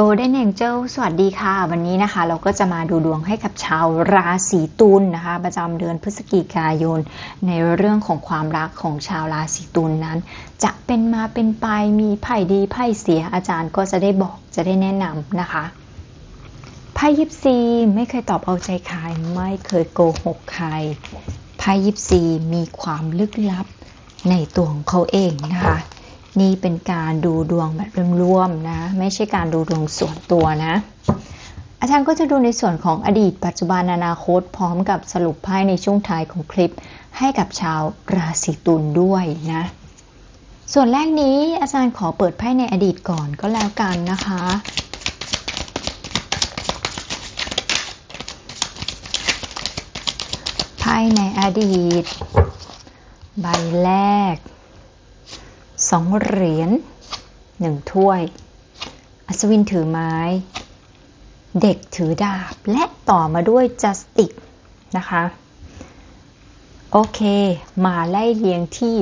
Golden Angel สวัสดีค่ะ วันนี้นะคะ เราก็จะมาดูดวงให้กับชาวราศีตุลนะคะ ประจำเดือนพฤศจิกายน ในเรื่องของความรักของชาวราศีตุลนั้น จะเป็นมาเป็นไปมีไพ่ดีไพ่เสียอาจารย์ก็จะได้บอกจะได้แนะนำนะคะไพ่ยิปซีไม่เคยตอบเอาใจใครไม่เคยโกหกใครไพ่ยิปซีมีความลึกลับในตัวของเขาเองนะคะ นี่เป็นการดูดวงแบบรวมๆนะ ไม่ใช่การดูดวงส่วนตัวนะ อาจารย์ก็จะดูในส่วนของอดีต ปัจจุบันอนาคต พร้อมกับสรุปไพ่ในช่วงท้ายของคลิป ให้กับชาวราศีตุลด้วยนะ ส่วนแรกนี้อาจารย์ขอเปิดไพ่ในอดีตก่อนก็แล้วกันนะคะไพ่ในอดีต ใบแรก สองเหรียญหนึ่งถ้วย อัศวินถือไม้ เด็กถือดาบ และต่อมาด้วยจัสติกนะคะ โอเค มาไล่เรียงที่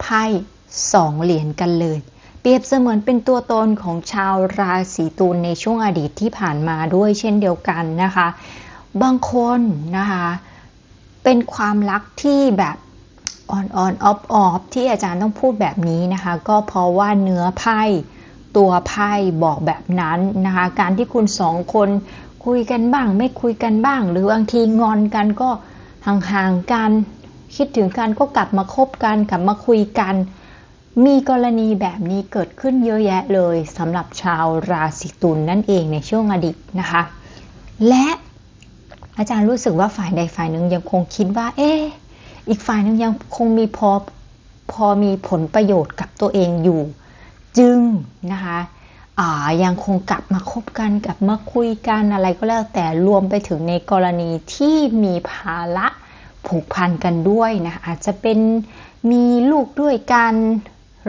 ไพ่สองเหรียญกันเลย เปรียบเสมือนเป็นตัวตนของชาวราศีตุลในช่วงอดีตที่ผ่านมาด้วยเช่นเดียวกันนะคะ บางคนนะคะ เป็นความรักที่แบบ ออนออนออฟออฟที่อาจารย์ต้องพูดแบบนี้นะคะ ก็เพราะว่าเนื้อไพ่ตัวไพ่บอกแบบนั้นนะคะ การที่คุณสองคนคุยกันบ้าง ไม่คุยกันบ้าง หรือบางทีงอนกันก็ห่างๆกันคิดถึงกันก็กลับมาคบกันกลับมาคุยกัน มีกรณีแบบนี้เกิดขึ้นเยอะแยะเลยสำหรับชาวราศีตุลนนั่นเองในช่วงอดีตนะคะ และอาจารย์รู้สึกว่าฝ่ายใดฝ่ายหนึ่งยังคงคิดว่า เอ๊ะ อีกฝ่ายหนึงยังคงมีพอพอมีผลประโยชน์กับตัวเองอยู่ จึงนะคะยังคงกลับมาคบกันกลับมาคุยกันอะไรก็แล้วแต่รวมไปถึงในกรณีที่มีภาระผูกพันกันด้วยนะคะอาจจะเป็นมีลูกด้วยกัน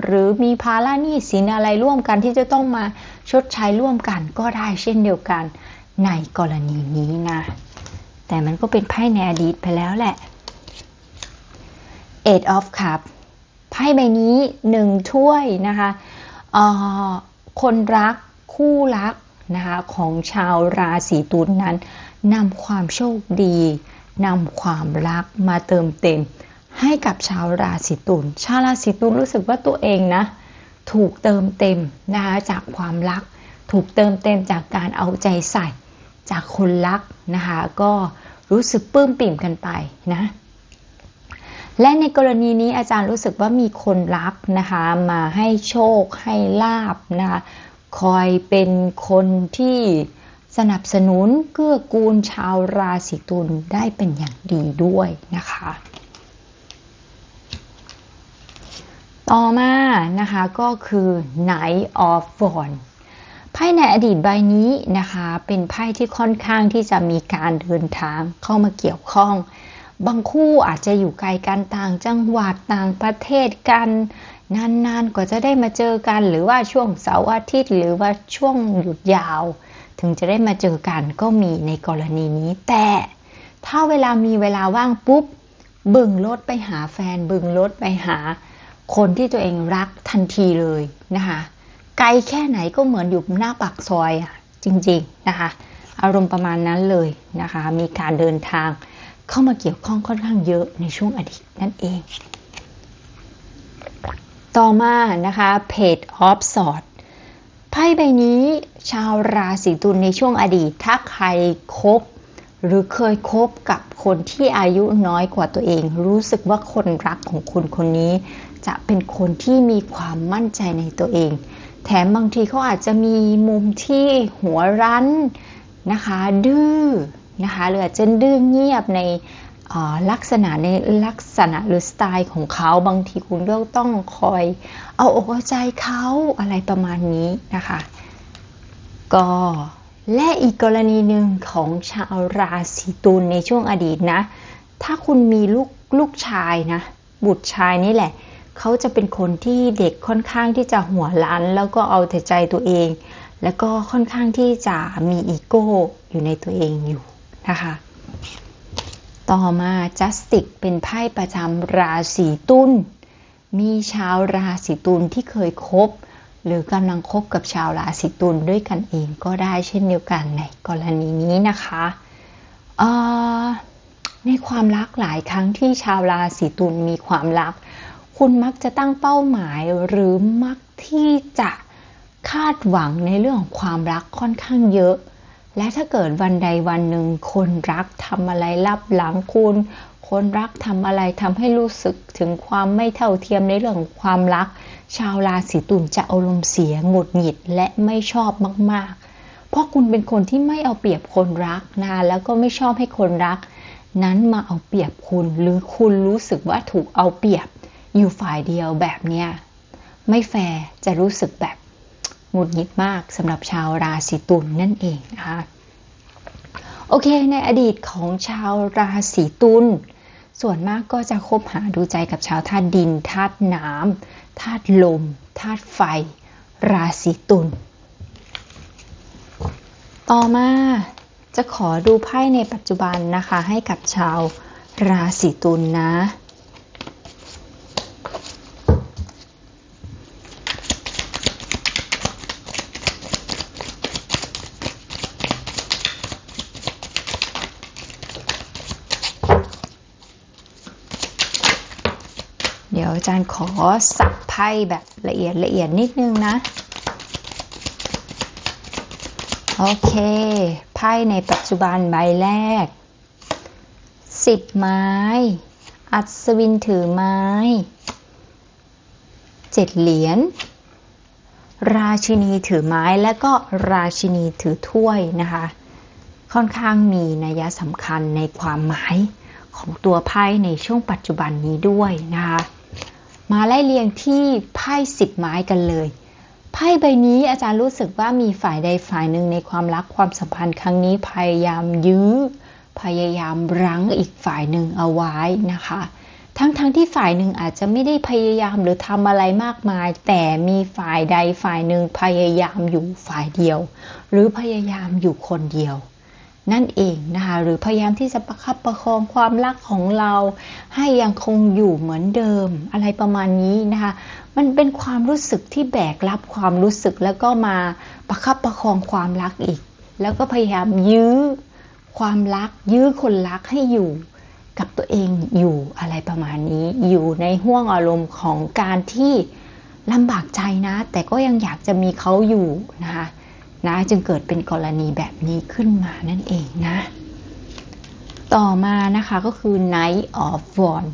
หรือมีภาระหนี้สินอะไรร่วมกันที่จะต้องมาชดใช้ร่วมกันก็ได้เช่นเดียวกันในกรณีนี้นะ แต่มันก็เป็นไพ่ในอดีตไปแล้วแหละ Eight of Cup ไพ่ใบนี้หนึ่งถ้วยนะคะคนรักคู่รักนะคะของชาวราศีตุลนนั้นนำความโชคดีนำความรักมาเติมเต็ม ให้กับชาวราศีตุลชาวราศีตุลรู้สึกว่าตัวเองนะถูกเติมเต็มนะคะจากความรัก ถูกเติมเต็มจากการเอาใจใส่ จากคนรักนะคะก็รู้สึกปลื้มปิ่มกันไปนะ และในกรณีนี้อาจารย์รู้สึกว่ามีคนรักนะคะ มาให้โชคให้ลาบนะคะคอยเป็นคนที่สนับสนุนเกื้อกูลชาวราศีตุลได้เป็นอย่างดีด้วยนะคะ ต่อมานะคะก็คือ Knight of Wands ไพ่ในอดีตใบนี้นะคะ เป็นไพ่ที่ค่อนข้างที่จะมีการเดินทางเข้ามาเกี่ยวข้อง บางคู่อาจจะอยู่ไกลกันต่างจังหวัดต่างประเทศกัน นานๆกว่าจะได้มาเจอกัน หรือว่าช่วงเสาร์อาทิตย์ หรือว่าช่วงหยุดยาว ถึงจะได้มาเจอกันก็มีในกรณีนี้ แต่ถ้าเวลามีเวลาว่างปุ๊บบึงรถไปหาแฟนบึงรถไปหา คนที่ตัวเองรักทันทีเลยนะคะไกลแค่ไหนก็เหมือนอยู่หน้าปากซอยอะจริงๆนะคะอารมณ์ประมาณนั้นเลยนะคะ มีการเดินทาง เข้ามาเกี่ยวข้องค่อนข้างเยอะในช่วงอดีตนั่นเอง ต่อมานะคะ Page of Swords ไพ่ใบนี้ชาวราศีตุลในช่วงอดีต ถ้าใครคบหรือเคยคบกับคนที่อายุน้อยกว่าตัวเอง รู้สึกว่าคนรักของคุณคนนี้ จะเป็นคนที่มีความมั่นใจในตัวเอง แถมบางทีเขาอาจจะมีมุมที่หัวรั้นนะคะ ดื้อ นะคะหรืออาจจะดื้อเงียบในลักษณะในลักษณะหรือสไตล์ของเขาบางทีคุณก็ต้องคอยเอาอกเอาใจเขาอะไรประมาณนี้นะคะ ก็และอีกกรณีหนึ่งของชาวราศีตุลในช่วงอดีตนะ ถ้าคุณมีลูกลูกชายนะ บุตรชายนี่แหละ เขาจะเป็นคนที่เด็กค่อนข้างที่จะหัวล้าน แล้วก็เอาแต่ใจตัวเอง แล้วก็ค่อนข้างที่จะมีอีโก้อยู่ในตัวเองอยู่ นะคะ ต่อมาจัสติกเป็นไพ่ประจำราศีตุลมีชาวราศีตุลที่เคยคบ หรือกำลังคบกับชาวราศีตุลด้วยกันเองก็ได้เช่นเดียวกันในกรณีนี้นะคะในความรักหลายครั้งที่ชาวราศีตุลมีความรัก คุณมักจะตั้งเป้าหมายหรือมักที่จะคาดหวังในเรื่องของความรักค่อนข้างเยอะ และถ้าเกิดวันใดวันหนึ่ง คนรักทำอะไรลับหลังคุณ คนรักทำอะไรทำให้รู้สึกถึงความไม่เท่าเทียมในเรื่องความรัก ชาวราศีตุลจะอารมณ์เสียหงุดหงิดและไม่ชอบมากๆ เพราะคุณเป็นคนที่ไม่เอาเปรียบคนรักนะแล้วก็ไม่ชอบให้คนรัก นั้นมาเอาเปรียบคุณ หรือคุณรู้สึกว่าถูกเอาเปรียบ อยู่ฝ่ายเดียวแบบเนี้ยไม่แฟร์จะรู้สึกแบบ หงุดหงิดมากสำหรับชาวราศีตุลนนั่นเองนะคะโอเค ในอดีตของชาวราศีตุลส่วนมากก็จะคบหาดูใจกับชาวธาตุดินธาตุน้ำธาตุลมธาตุไฟ ราศีตุลต่อมาจะขอดูไพ่ในปัจจุบันนะคะให้กับชาวราศีตุลนนะเดี๋ยวอา จารย์ขอสับไพ่แบบละเอียดละเอียดนิดนึงนะ โอเค ไพ่ในปัจจุบันใบแรกสิบไม้ อัศวินถือไม้เจ็ดเหรียญราชินีถือไม้และก็ราชินีถือถ้วยนะคะ ค่อนข้างมีนัยสำคัญในความหมายของตัวไพ่ในช่วงปัจจุบันนี้ด้วยนะคะ มาไล่เรียงที่ไพ่สิบไม้กันเลย ไพ่ใบนี้อาจารย์รู้สึกว่ามีฝ่ายใดฝ่ายหนึ่งในความรักความสัมพันธ์ครั้งนี้พยายามยื้อ พยายามรั้งอีกฝ่ายหนึ่งเอาไว้นะคะ ทั้งๆทที่ฝ่ายหนึ่งอาจจะไม่ได้พยายามหรือทำอะไรมากมาย แต่มีฝ่ายใดฝ่ายหนึ่งพยายามอยู่ฝ่ายเดียว หรือพยายามอยู่คนเดียว นั่นเองนะคะ หรือพยายามที่จะประคับประคองความรักของเราให้ยังคงอยู่เหมือนเดิม อะไรประมาณนี้นะคะ มันเป็นความรู้สึกที่แบกรับความรู้สึกแล้วก็มาประคับประคองความรักอีก แล้วก็พยายามยื้อความรัก ยื้อคนรักให้อยู่กับตัวเองอยู่อะไรประมาณนี้ อยู่ในห่วงอารมณ์ของการที่ลำบากใจนะ แต่ก็ยังอยากจะมีเขาอยู่นะคะ นะจึงเกิดเป็นกรณีแบบนี้ขึ้นมานั่นเองนะ ต่อมานะคะก็คือ Knight of Wands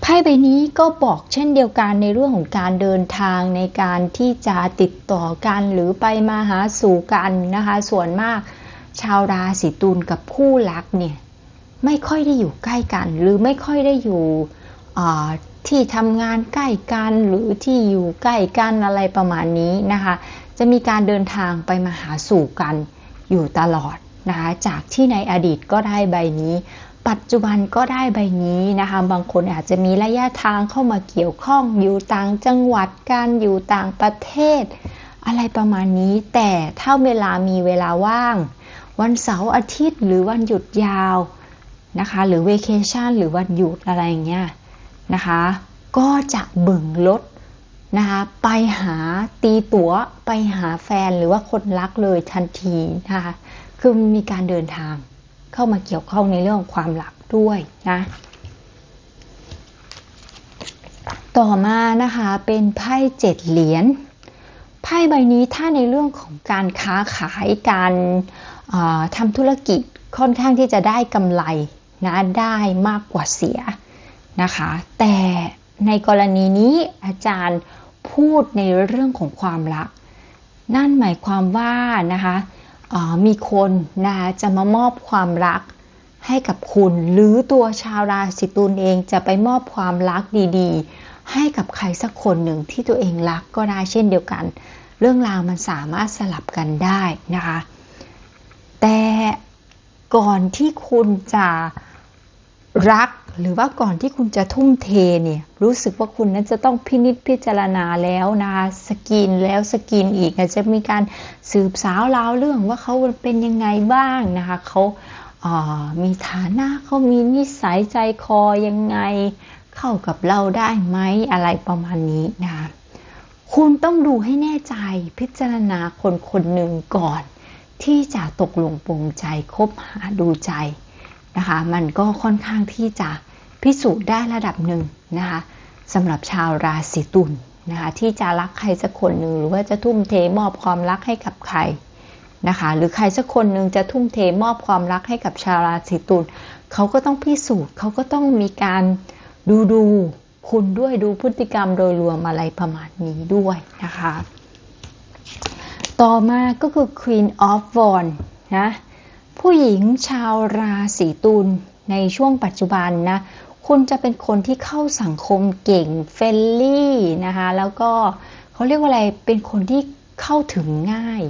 ไพ่ใบนี้ก็บอกเช่นเดียวกันในเรื่องของการเดินทางในการที่จะติดต่อกันหรือไปมาหาสู่กันนะคะ ส่วนมากชาวราศีตุลกับคู่รักเนี่ยไม่ค่อยได้อยู่ใกล้กัน หรือไม่ค่อยได้อยู่ที่ทำงานใกล้กันหรือที่อยู่ใกล้กันอะไรประมาณนี้นะคะ จะมีการเดินทางไปมาหาสู่กันอยู่ตลอดนะคะจากที่ในอดีตก็ได้ใบนี้ ปัจจุบันก็ได้ใบนี้นะคะบางคนอาจจะมีระยะทางเข้ามาเกี่ยวข้องอยู่ต่างจังหวัดการอยู่ต่างประเทศ อะไรประมาณนี้ แต่ถ้าเวลามีเวลาว่าง วันเสาร์อาทิตย์หรือวันหยุดยาวนะคะหรือเวเคชันหรือวันหยุดอะไรอย่างเงี้ยนะคะก็จะบึงลด นะคะไปหาตีตั๋วไปหาแฟนหรือว่าคนรักเลยทันทีนะคะคือมีการเดินทางเข้ามาเกี่ยวข้องในเรื่องของความรักด้วยนะต่อมานะคะเป็นไพ่เจ็ดเหรียญไพ่ใบนี้ถ้าในเรื่องของการค้าขายการทำธุรกิจค่อนข้างที่จะได้กำไรนะได้มากกว่าเสียนะคะ แต่ในกรณีนี้อาจารย์ พูดในเรื่องของความรัก นั่นหมายความว่านะคะมีคนนะจะมามอบความรักให้กับคุณ หรือตัวชาวราศีตุลเองจะไปมอบความรักดีๆ ให้กับใครสักคนหนึ่งที่ตัวเองรักก็ได้เช่นเดียวกัน เรื่องราวมันสามารถสลับกันได้นะคะ แต่ก่อนที่คุณจะ รักหรือว่าก่อนที่คุณจะทุ่มเทเนี่ยรู้สึกว่าคุณนั้นจะต้องพินิจพิจารณาแล้วนะคะสกินแล้วสกินอีกอาจจะมีการสืบสาวราวเรื่องว่าเขาเป็นยังไงบ้างนะคะเขามีฐานะเขามีนิสัยใจคอยังไง เข้ากับเราได้ไหมอะไรประมาณนี้นะคะคุณต้องดูให้แน่ใจพิจารณาคนคนหนึ่งก่อน ที่จะตกลงปลงใจคบหาดูใจ นะคะ มันก็ค่อนข้างที่จะพิสูจน์ได้ระดับหนึ่งนะคะสำหรับชาวราศีตุลนะคะที่จะรักใครสักคนหนึ่งหรือว่าจะทุ่มเทมอบความรักให้กับใครนะคะหรือใครสักคนหนึ่งจะทุ่มเทมอบความรักให้กับชาวราศีตุลเขาก็ต้องพิสูจน์เขาก็ต้องมีการดูดูคุณด้วยดูพฤติกรรมโดยรวมอะไรประมาณนี้ด้วยนะคะ ต่อมาก็คือ Queen of w a n d นะ ผู้หญิงชาวราศีตุลในช่วงปัจจุบันนะคุณจะเป็นคนที่เข้าสังคมเก่งเฟลลี่นะคะแล้วก็เขาเรียกว่าอะไรเป็นคนที่เข้าถึงง่าย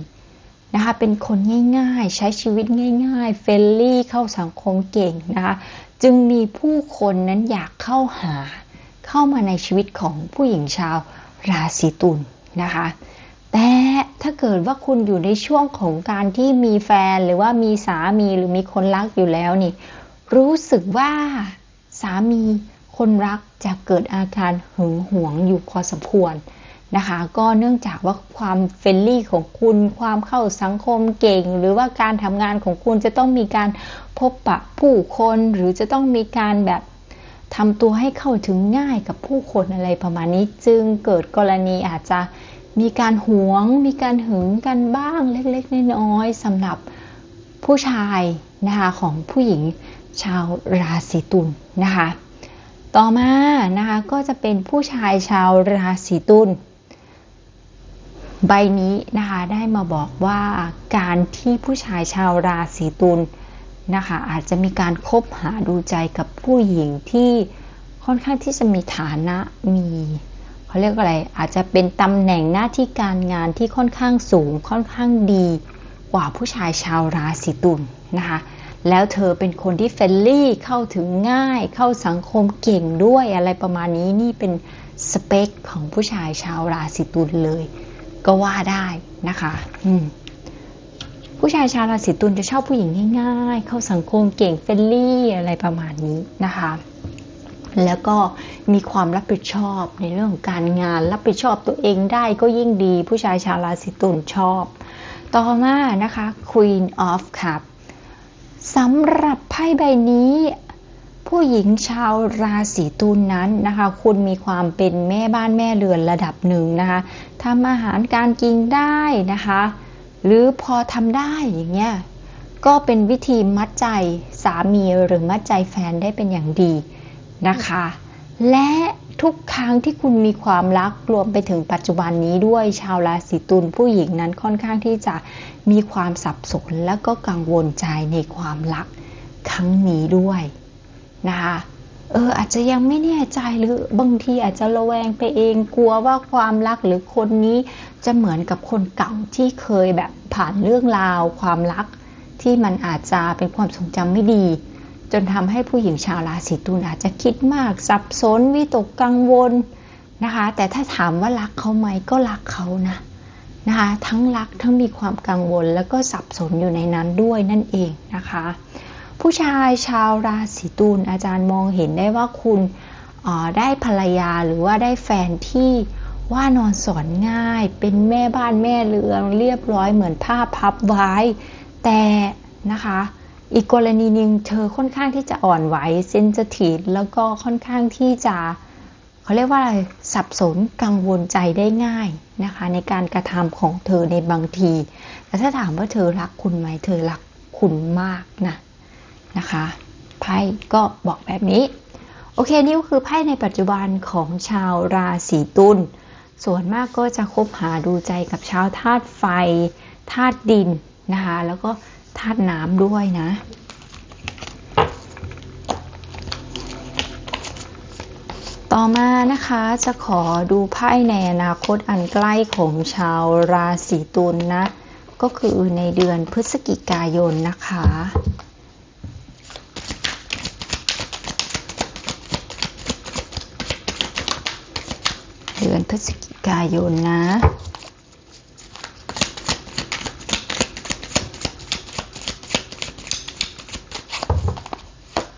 นะคะเป็นคนง่ายๆ ใช้ชีวิตง่ายๆเฟลลี่เข้าสังคมเก่งนะคะจึงมีผู้คนนั้นอยากเข้าหาเข้ามาในชีวิตของผู้หญิงชาวราศีตุลนะคะแต่ ถ้าเกิดว่าคุณอยู่ในช่วงของการที่มีแฟนหรือว่ามีสามีหรือมีคนรักอยู่แล้วนี่ รู้สึกว่าสามีคนรักจะเกิดอาการหึงหวงอยู่พอสมควรนะคะ ก็เนื่องจากว่าความเฟรนลี่ของคุณ ความเข้าสังคมเก่ง หรือว่าการทำงานของคุณจะต้องมีการพบปะผู้คนหรือจะต้องมีการแบบทำตัวให้เข้าถึงง่ายกับผู้คนอะไรประมาณนี้ จึงเกิดกรณีอาจจะ มีการหวง มีการหึงกันบ้างเล็กๆน้อยๆสำหรับผู้ชายนะคะของผู้หญิงชาวราศีตุลนะคะ ต่อมานะคะก็จะเป็นผู้ชายชาวราศีตุลใบนี้นะคะได้มาบอกว่าการที่ผู้ชายชาวราศีตุลนะคะอาจจะมีการคบหาดูใจกับผู้หญิงที่ค่อนข้างที่จะมีฐานะมี เขาเรียกอะไร อาจจะเป็นตำแหน่งหน้าที่การงานที่ค่อนข้างสูงค่อนข้างดีกว่าผู้ชายชาวราศีตุลนะคะแล้วเธอเป็นคนที่เฟรนลี่เข้าถึงง่ายเข้าสังคมเก่งด้วยอะไรประมาณนี้นี่เป็นสเปคของผู้ชายชาวราศีตุลเลย ก็ว่าได้นะคะผู้ชายชาวราศีตุลจะชอบผู้หญิงง่าย ๆ เข้าสังคมเก่งเฟรนลี่อะไรประมาณนี้นะคะ แล้วก็มีความรับผิดชอบในเรื่องของการงานรับผิดชอบตัวเองได้ก็ยิ่งดี ผู้ชายชาวราศีตุลชอบ ต่อมานะคะ Queen of Cup สำหรับไพ่ใบนี้ ผู้หญิงชาวราศีตุลนนั้นนะคะ คุณมีความเป็นแม่บ้านแม่เรือนระดับหนึ่งนะคะทำอาหารการกินได้นะคะ หรือพอทำได้อย่างเงี้ยก็เป็นวิธีมัดใจสามีหรือมัดใจแฟนได้เป็นอย่างดี นะคะ และทุกครั้งที่คุณมีความรักรวมไปถึงปัจจุบันนี้ด้วยชาวราศีตุลผู้หญิงนั้นค่อนข้างที่จะมีความสับสนและก็กังวลใจในความรักครั้งนี้ด้วยนะคะเอออาจจะยังไม่แน่ใจหรือบางทีอาจจะระแวงไปเองกลัวว่าความรักหรือคนนี้จะเหมือนกับคนเก่าที่เคยแบบผ่านเรื่องราว ความรักที่มันอาจจะเป็นความทรงจำไม่ดี จนทำให้ผู้หญิงชาวราศีตุลอาจจะคิดมาก สับสนวิตกกังวลนะคะ แต่ถ้าถามว่ารักเขาไหมก็รักเขานะนะคะ ทั้งรักทั้งมีความกังวลแล้วก็สับสนอยู่ในนั้นด้วยนั่นเองนะคะ ผู้ชายชาวราศีตุลอาจารย์มองเห็นได้ว่าคุณได้ภรรยาหรือว่าได้แฟนที่ว่านอนสอนง่าย เป็นแม่บ้านแม่เรือนเรียบร้อยเหมือนผ้าพับไว้ แต่นะคะ อีกกรณีหนึ่งเธอค่อนข้างที่จะอ่อนไหวเซนซิทีฟแล้วก็ค่อนข้างที่จะเขาเรียกว่าอะไรสับสนกังวลใจได้ง่ายนะคะ ในการกระทำของเธอในบางทีแต่ถ้าถามว่าเธอรักคุณไหมเธอรักคุณมากนะนะคะไพ่ก็บอกแบบนี้ โอเคนี่ก็คือไพ่ในปัจจุบันของชาวราศีตุลส่วนมากก็จะคบหาดูใจกับชาวธาตุไฟธาตุดินนะคะแล้วก็ ธาตุน้ำด้วยนะ ต่อมานะคะจะขอดูไพ่ในอนาคตอันใกล้ของชาวราศีตุลนนะ ก็คือในเดือนพฤศจิกายนนะคะเดือนพฤศจิกายนนะ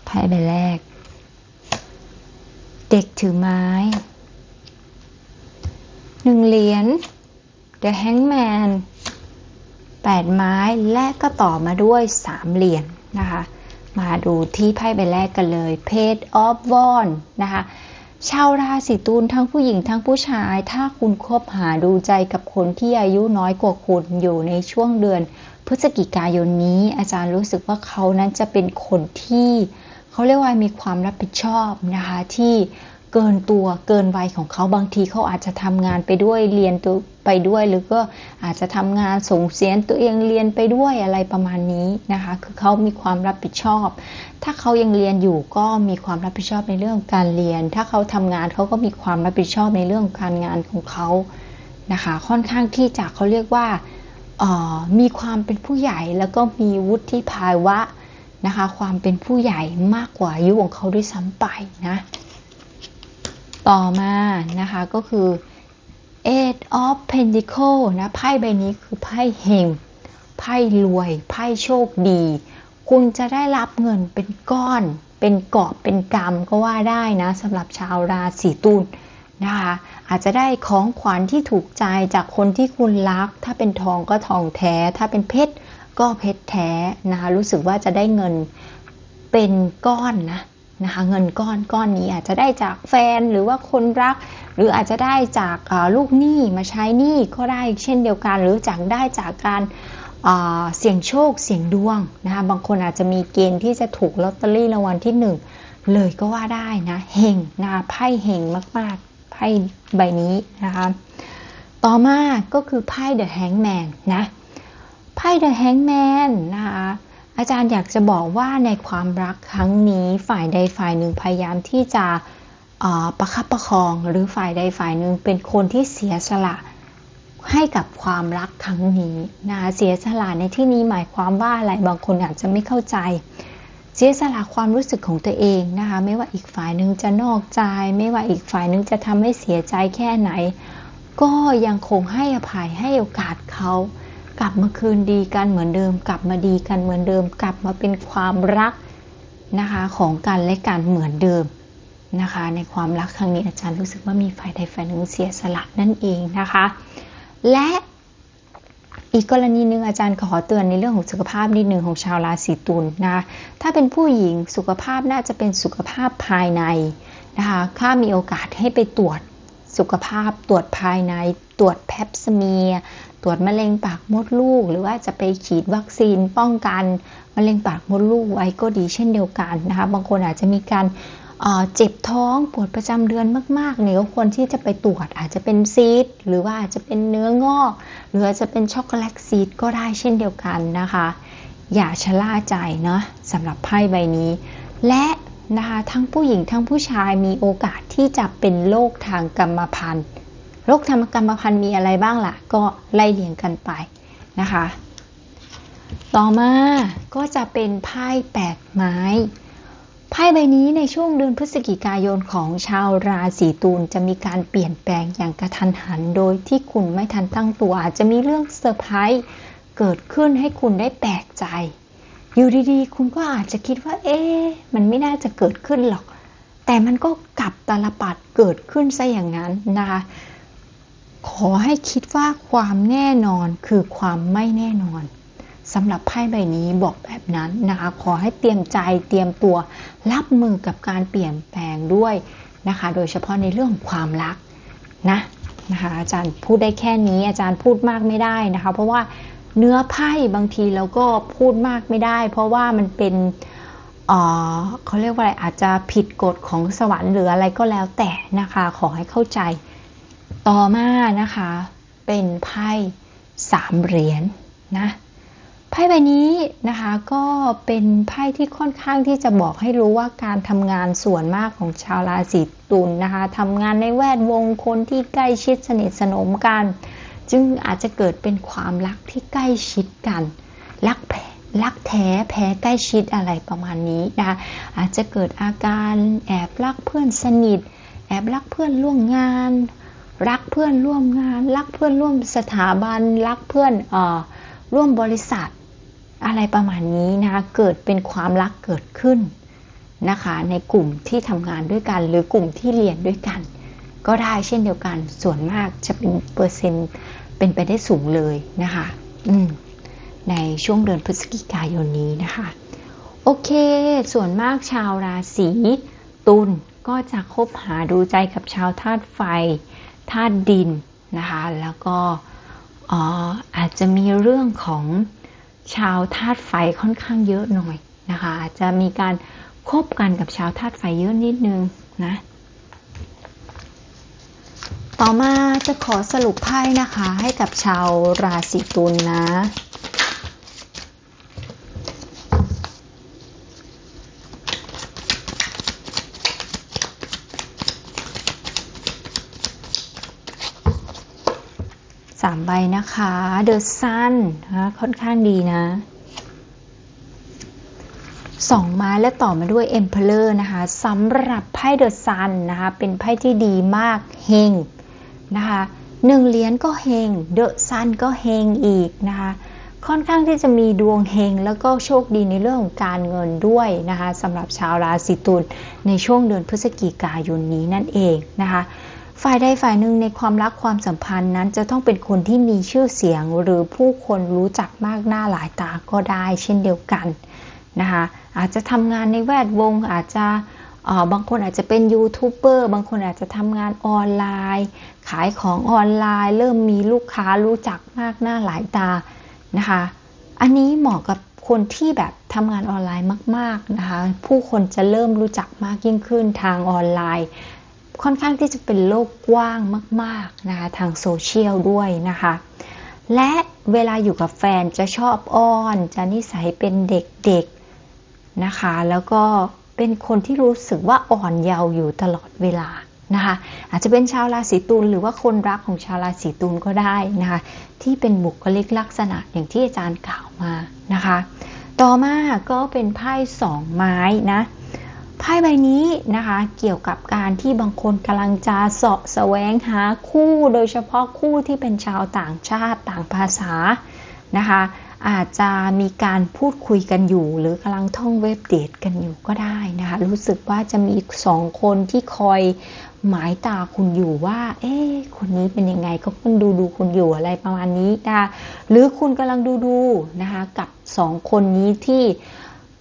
ไพ่ใบแรก เด็ก ถือไม้ หนึ่งเหรียญ The Hangman แปดไม้และก็ต่อมาด้วยสามเหรียญนะคะ มาดูที่ไพ่ใบแรกกันเลย Page of Wands นะคะ ชาวราศีตุลทั้งผู้หญิงทั้งผู้ชาย ถ้าคุณคบหาดูใจกับคนที่อายุน้อยกว่าคุณอยู่ในช่วงเดือน พฤศจิกายนนี้ อาจารย์รู้สึกว่าเขานั้นจะเป็นคนที่เขาเรียกว่ามีความรับผิดชอบนะคะที่ เกินตัวเกินวัยของเขาบางทีเขาอาจจะทำงานไปด้วยเรียนตัวไปด้วย หรือก็อาจจะทำงานส่งเสียตัวเองเรียนไปด้วยอะไรประมาณนี้นะคะ คือเขามีความรับผิดชอบ ถ้าเขายังเรียนอยู่ก็มีความรับผิดชอบในเรื่องการเรียน ถ้าเขาทำงานเขาก็มีความรับผิดชอบในเรื่องการงานของเขานะคะ ค่อนข้างที่จะเขาเรียกว่ามีความเป็นผู้ใหญ่แล้วก็มีวุฒิภาวะนะคะ ความเป็นผู้ใหญ่มากกว่าอายุของเขาด้วยซ้ำไปนะ ต่อมานะคะก็คือ Eight of Pentacles นะไพ่ใบนี้คือไพ่เฮงไพ่รวยไพ่โชคดี คุณจะได้รับเงินเป็นก้อน เป็นกอบเป็นกำก็ว่าได้นะสำหรับชาวราศีตุลนะคะอาจจะได้ของขวัญที่ถูกใจจากคนที่คุณรัก ถ้าเป็นทองก็ทองแท้ ถ้าเป็นเพชรก็เพชรแท้นะคะรู้สึกว่าจะได้เงินเป็นก้อนนะ นะคะ เงินก้อนก้อนนี้อาจจะได้จากแฟนหรือว่าคนรัก หรืออาจจะได้จากลูกหนี้มาใช้หนี้ก็ได้เช่นเดียวกัน หรือจากได้จากการเสี่ยงโชคเสี่ยงดวงนะคะบางคนอาจจะมีเกณฑ์ที่จะถูกลอตเตอรี่รางวัลที่หนึ่งเลยก็ว่าได้นะเฮงนะคะไพ่เฮงมากๆไพ่ใบนี้นะคะต่อมาก็คือไพ่ The Hangman นะไพ่ The Hangman นะคะ อาจารย์อยากจะบอกว่าในความรักครั้งนี้ฝ่ายใดฝ่ายหนึ่งพยายามที่จะประคับประคอง หรือฝ่ายใดฝ่ายหนึ่งเป็นคนที่เสียสละให้กับความรักครั้งนี้นะคะเสียสละในที่นี้หมายความว่าอะไรบางคนอาจจะไม่เข้าใจ เสียสละความรู้สึกของตัวเองนะคะไม่ว่าอีกฝ่ายหนึ่งจะนอกใจ ไม่ว่าอีกฝ่ายหนึ่งจะทำให้เสียใจแค่ไหน ก็ยังคงให้อภัยให้โอกาสเขา กลับมาคืนดีกันเหมือนเดิม กลับมาดีกันเหมือนเดิม กลับมาเป็นความรักนะคะของกันและกันเหมือนเดิมนะคะ ในความรักครั้งนี้อาจารย์รู้สึกว่ามีฝ่ายใดฝ่ายหนึ่งเสียสละนั่นเองนะคะ และอีกกรณีหนึ่งอาจารย์ขอเตือนในเรื่องของสุขภาพนิดหนึ่งของชาวราศีตุลนะถ้าเป็นผู้หญิงสุขภาพน่าจะเป็นสุขภาพภายในนะคะถ้ามีโอกาสให้ไปตรวจ สุขภาพตรวจภายใน ตรวจแพปสเมีย ตรวจมะเร็งปากมดลูก หรือว่าจะไปฉีดวัคซีนป้องกันมะเร็งปากมดลูกไว้ก็ดีเช่นเดียวกันนะคะ บางคนอาจจะมีการเจ็บท้องปวดประจำเดือนมากๆเนี่ยก็ควรที่จะไปตรวจอาจจะเป็นซีดหรือว่าอาจจะเป็นเนื้องอก หรืออาจจะเป็นช็อกโกแลตซีดก็ได้เช่นเดียวกันนะคะ อย่าชะล่าใจนะสำหรับไพ่ใบนี้ และ นะคะทั้งผู้หญิงทั้งผู้ชายมีโอกาสที่จะเป็นโรคทางกรรมพันธุ์โรคทางกรรมพันธุ์มีอะไรบ้างล่ะ ก็ไล่เลียงกันไปนะคะ ต่อมาก็จะเป็นไพ่แปดไม้ไพ่ใบนี้ในช่วงเดือนพฤศจิกายนของชาวราศีตุลจะมีการเปลี่ยนแปลงอย่างกระทันหัน โดยที่คุณไม่ทันตั้งตัวอาจจะมีเรื่องเซอร์ไพรส์เกิดขึ้นให้คุณได้แปลกใจ อยู่ดีๆ คุณก็อาจจะคิดว่า เอ๊ะมันไม่น่าจะเกิดขึ้นหรอก แต่มันก็กลับตาลปัดเกิดขึ้นซะอย่างนั้นนะคะขอให้คิดว่าความแน่นอนคือความไม่แน่นอนสำหรับไพ่ใบนี้บอกแบบนั้นนะคะ ขอให้เตรียมใจเตรียมตัวรับมือกับการเปลี่ยนแปลงด้วยนะคะ โดยเฉพาะในเรื่องความรักนะนะคะอาจารย์พูดได้แค่นี้อาจารย์พูดมากไม่ได้นะคะ เพราะว่า เนื้อไพ่บางทีเราก็พูดมากไม่ได้ เพราะว่ามันเป็นเขาเรียกว่าอะไรอาจจะผิดกฎของสวรรค์หรืออะไรก็แล้วแต่นะคะ ขอให้เข้าใจต่อมานะคะ เป็นไพ่สามเหรียญนนะไพ่ใบนี้นะคะก็เป็นไพ่ที่ค่อนข้างที่จะบอกให้รู้ว่าการทำงานส่วนมากของชาวราศีตุลนนะคะทำงานในแวดวงคนที่ใกล้ชิดสนิทสนมกัน จึงอาจจะเกิดเป็นความรักที่ใกล้ชิดกัน รักแรักแท้แพ้ใกล้ชิดอะไรประมาณนี้นะคะอาจจะเกิดอาการแอบรักเพื่อนสนิท แอบรักเพื่อนร่วมงาน รักเพื่อนร่วมงาน รักเพื่อนร่วมสถาบัน รักเพื่อนออร่วมบริษัท อะไรประมาณนี้นะคะเกิดเป็นความรักเกิดขึ้นนะคะในกลุ่มที่ทำงานด้วยกัน หรือกลุ่มที่เรียนด้วยกัน ก็ได้เช่นเดียวกันส่วนมากจะเป็นเปอร์เซ็นต์ เป็นไปได้สูงเลยนะคะในช่วงเดือนพฤศจิกายนนี้นะคะ โอเค ส่วนมากชาวราศีตุลก็จะคบหาดูใจกับชาวธาตุไฟธาตุดินนะคะ แล้วก็อาจจะมีเรื่องของชาวธาตุไฟค่อนข้างเยอะหน่อยนะคะอาจจะมีการคบกันกับชาวธาตุไฟเยอะนิดนึงนะ ต่อมาจะขอสรุปไพ่นะคะ ให้กับชาวราศีตุลนนะ สามใบนะคะเดอะซันนะค่อนข้างดีนะสองไม้และต่อมาด้วย Emperor นะคะสำหรับไพ่เดอะซันนะคะ เป็นไพ่ที่ดีมากเฮง นะคะหนึ่งเหรียญก็เฮงเดอะซันก็เฮงอีกนะคะค่อนข้างที่จะมีดวงเฮงแล้วก็โชคดีในเรื่องของการเงินด้วยนะคะสำหรับชาวราศีตุลในช่วงเดือนพฤศจิกายนนี้นั่นเองนะคะฝ่ายใดฝ่ายหนึ่งในความรักความสัมพันธ์นั้นจะต้องเป็นคนที่มีชื่อเสียงหรือผู้คนรู้จักมากหน้าหลายตาก็ได้เช่นเดียวกันนะคะอาจจะทำงานในแวดวงอาจจะบางคนอาจจะเป็นยูทูบเบอร์บางคนอาจจะทำงานออนไลน์ ขายของออนไลน์ เริ่มมีลูกค้ารู้จักมากหน้าหลายตานะคะ อันนี้เหมาะกับคนที่แบบทำงานออนไลน์มาก ๆนะคะ ผู้คนจะเริ่มรู้จักมากยิ่งขึ้นทางออนไลน์ ค่อนข้างที่จะเป็นโลกกว้างมาก ๆนะคะทางโซเชียลด้วยนะคะ และเวลาอยู่กับแฟนจะชอบอ้อน จะนิสัยเป็นเด็กๆนะคะ แล้วก็เป็นคนที่รู้สึกว่าอ่อนเยาว์อยู่ตลอดเวลา นะคะ อาจจะเป็นชาวราศีตุลหรือว่าคนรักของชาวราศีตุลก็ได้นะคะ ที่เป็นบุคลิกลักษณะอย่างที่อาจารย์กล่าวมานะคะ ต่อมาก็เป็นไพ่สองไม้นะไพ่ใบนี้นะคะเกี่ยวกับการที่บางคนกำลังจะเสาะแสวงหาคู่โดยเฉพาะคู่ที่เป็นชาวต่างชาติต่างภาษานะคะ อาจจะมีการพูดคุยกันอยู่ หรือกำลังท่องเว็บเดทกันอยู่ก็ได้นะคะ รู้สึกว่าจะมีสองคนที่คอย หมายตาคุณอยู่ว่า เอ๊ะคนนี้เป็นยังไงก็คุณดูดูคุณอยู่อะไรประมาณนี้นะคะหรือคุณกำลังดูดูนะคะกับสองคนนี้ที่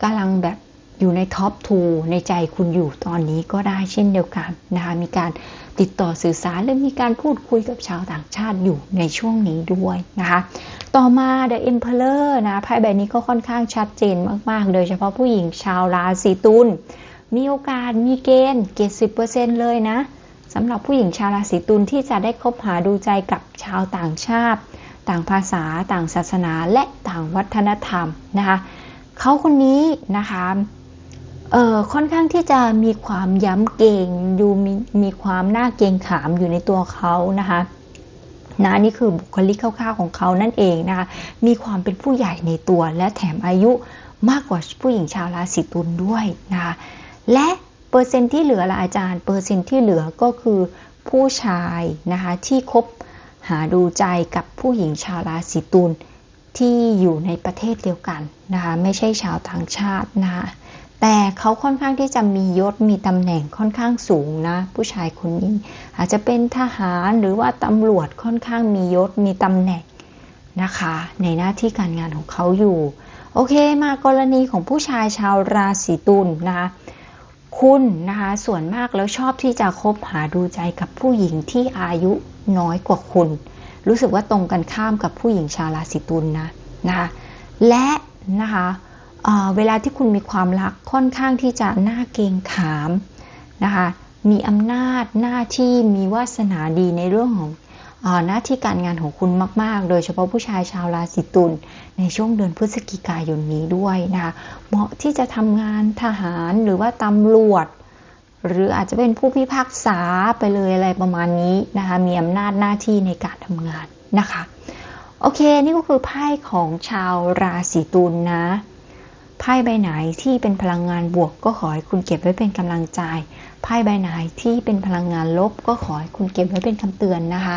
กำลังแบบอยู่ในท็อปทูในใจคุณอยู่ตอนนี้ก็ได้เช่นเดียวกันนะคะมีการติดต่อสื่อสารและมีการพูดคุยกับชาวต่างชาติอยู่ในช่วงนี้ด้วยนะคะต่อมา The Emperor นะไพ่ใบนี้ก็ค่อนข้างชัดเจนมาก ๆ โดยเฉพาะผู้หญิงชาวราศีตุล มีโอกาสมีเกณฑ์เกณฑ์สิเลยนะสำหรับผู้หญิงชาวราศีตุลที่จะได้คบหาดูใจกับชาวต่างชาติ ต่างภาษา ต่างศาสนาและต่างวัฒนธรรมนะคะเขาคนนี้นะคะเอ่อค่อนข้างที่จะมีความย้ำเก่งดูมีมีความน่าเกงขามอยู่ในตัวเขานะคะนะนี่คือบุคลิกคร่าวๆของเขานั่นเองนะคะมีความเป็นผู้ใหญ่ในตัวและแถมอายุมากกว่าผู้หญิงชาวราศีตุลด้วยนะคะ และเปอร์เซ็นต์ที่เหลือละอาจารย์ เปอร์เซ็นต์ที่เหลือก็คือผู้ชายนะคะที่คบหาดูใจกับผู้หญิงชาวราศีตุลที่อยู่ในประเทศเดียวกันนะคะไม่ใช่ชาวต่างชาตินะคะแต่เขาค่อนข้างที่จะมียศมีตำแหน่งค่อนข้างสูงนะ ผู้ชายคนนี้ อาจจะเป็นทหารหรือว่าตำรวจค่อนข้างมียศมีตำแหน่งนะคะ ในหน้าที่การงานของเขาอยู่ โอเคมากรณีของผู้ชายชาวราศีตุลนะคะ คุณนะคะส่วนมากแล้วชอบที่จะคบหาดูใจกับผู้หญิงที่อายุน้อยกว่าคุณ รู้สึกว่าตรงกันข้ามกับผู้หญิงชาวราศีตุลนะนะคะและนะคะเวลาที่คุณมีความรักค่อนข้างที่จะน่าเกงขามนะคะมีอำนาจหน้าที่มีวาสนาดีในเรื่องของ หน้าที่การงานของคุณมาก ๆ โดยเฉพาะผู้ชายชาวราศีตุลในช่วงเดือนพฤศจิกายนนี้ด้วยนะคะเหมาะที่จะทำงานทหารหรือว่าตำรวจ หรืออาจจะเป็นผู้พิพากษาไปเลยอะไรประมาณนี้นะคะมีอำนาจหน้าที่ในการทำงานนะคะโอเคนี่ก็คือไพ่ของชาวราศีตุลนนะไพ่ใบไหนที่เป็นพลังงานบวกก็ขอให้คุณเก็บไว้เป็นกำลังใจไพ่ใบไหนที่เป็นพลังงานลบก็ขอให้คุณเก็บไว้เป็นคำเตือนนะคะ